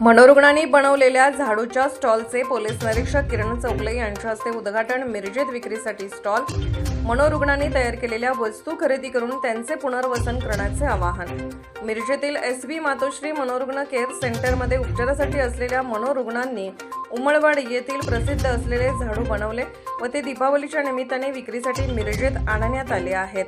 मनोरुग्णांनी बनवलेल्या झाडूच्या स्टॉलचे पोलीस निरीक्षक किरण चौगले यांच्या हस्ते उद्घाटन मिरजेत विक्रीसाठी स्टॉल. मनोरुग्णांनी तयार केलेल्या वस्तू खरेदी करून त्यांचे पुनर्वसन करण्याचे आवाहन. मिरजेतील एस बी मातोश्री मनोरुग्ण केअर सेंटरमध्ये उपचारासाठी असलेल्या मनोरुग्णांनी उमळवाड येथील प्रसिद्ध असलेले झाडू बनवले व ते दीपावलीच्या निमित्ताने विक्रीसाठी मिरजेत आणण्यात आले आहेत.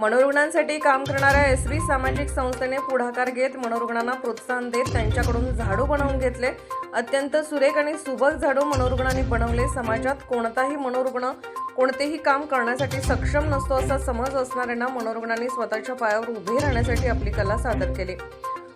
मनोरुग्णांसाठी काम करणाऱ्या एस बी सामाजिक संस्थेने पुढाकार घेत मनोरुग्णांना प्रोत्साहन देत त्यांच्याकडून झाडू बनवून घेतले. अत्यंत सुरेख आणि सुबक झाडू मनोरुग्णांनी बनवले. समाजात कोणताही मनोरुग्ण कोणतेही काम करण्यासाठी सक्षम नसतो असा समज असणाऱ्यांना मनोरुग्णांनी स्वतःच्या पायावर उभे राहण्यासाठी आपली कला सादर केली.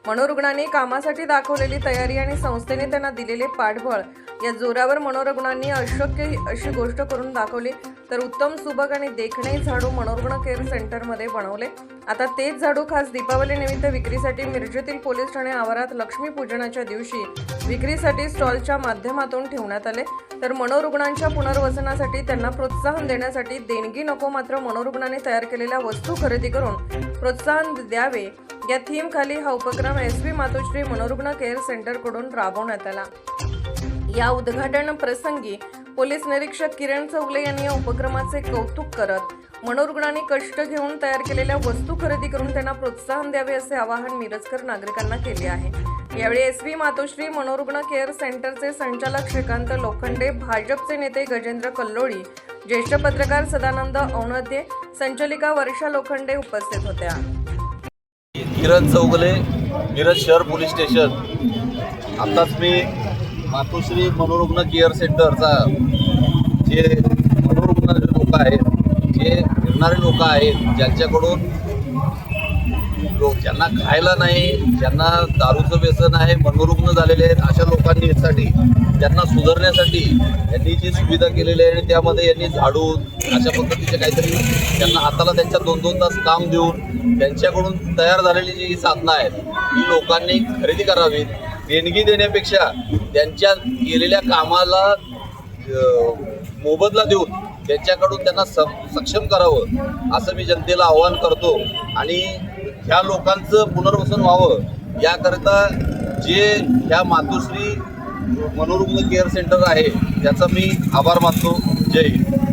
मनोरुग्णांनी कामासाठी दाखवलेली तयारी आणि संस्थेने त्यांना दिलेले पाठबळ. या जोरावर मनोरुग्णांनी अशक्य अशी गोष्ट करून दाखवली तर उत्तम सुबक आणि देखणे झाडू मनोरुग्ण केअर सेंटरमध्ये बनवले. आता तेच झाडू खास दीपावली निमित्त विक्रीसाठी मिरजेतील पोलीस ठाणे आवारात लक्ष्मीपूजनाच्या दिवशी विक्रीसाठी स्टॉलच्या माध्यमातून ठेवण्यात आले. तर मनोरुग्णांच्या पुनर्वसनासाठी त्यांना प्रोत्साहन देण्यासाठी देणगी नको मात्र मनोरुग्णाने तयार केलेल्या वस्तू खरेदी करून प्रोत्साहन द्यावे या थीम खाली हा उपक्रम एस पी मातोश्री मनोरुग्ण केअर सेंटरकडून राबवण्यात आला. या उद्घाटन प्रसंगी पोलीस निरीक्षक किरण चौगले यांनी या उपक्रमाचे कौतुक करत मनोरुग्णांनी कष्ट घेऊन तयार केलेल्या वस्तू खरेदी करून त्यांना प्रोत्साहन द्यावे असे आवाहन मिरजकर नागरिकांना केले आहे. यावेळी एस व्ही मातोश्री मनोरुग्ण केअर सेंटरचे संचालक श्रीकांत लोखंडे भाजपचे नेते गजेंद्र कल्लोळी ज्येष्ठ पत्रकार सदानंद औनध्ये संचालिका वर्षा लोखंडे उपस्थित होत्या. किरण चौगले मिरज शहर पोलीस स्टेशन. आत्ताच मी मातोश्री मनोरुग्ण केअर सेंटरचा जे मनोरुग्ण लोक आहेत जे फिरणारे लोक आहेत ज्यांच्याकडून लोक ज्यांना खायला नाही ज्यांना दारूचं व्यसन आहे मनोरुग्ण झालेले आहेत अशा लोकांनी साठी त्यांना सुधारण्यासाठी यांनी जी सुविधा केलेली आहे आणि त्यामध्ये यांनी झाडू अशा पद्धतीचे काहीतरी त्यांना हाताला त्यांच्या दोन दोन तास काम देऊन त्यांच्याकडून तयार झालेली जी साधनं आहेत ती लोकांनी खरेदी करावीत. देणगी देण्यापेक्षा त्यांच्या केलेल्या कामाला मोबदला देऊन त्यांच्याकडून त्यांना स सक्षम करावं असं मी जनतेला आवाहन करतो. आणि ह्या लोकांचं पुनर्वसन व्हावं याकरिता जे ह्या मातोश्री मनोरुग्ण केअर सेंटर आहे त्याचा मी आभार मानतो. जय हिंद.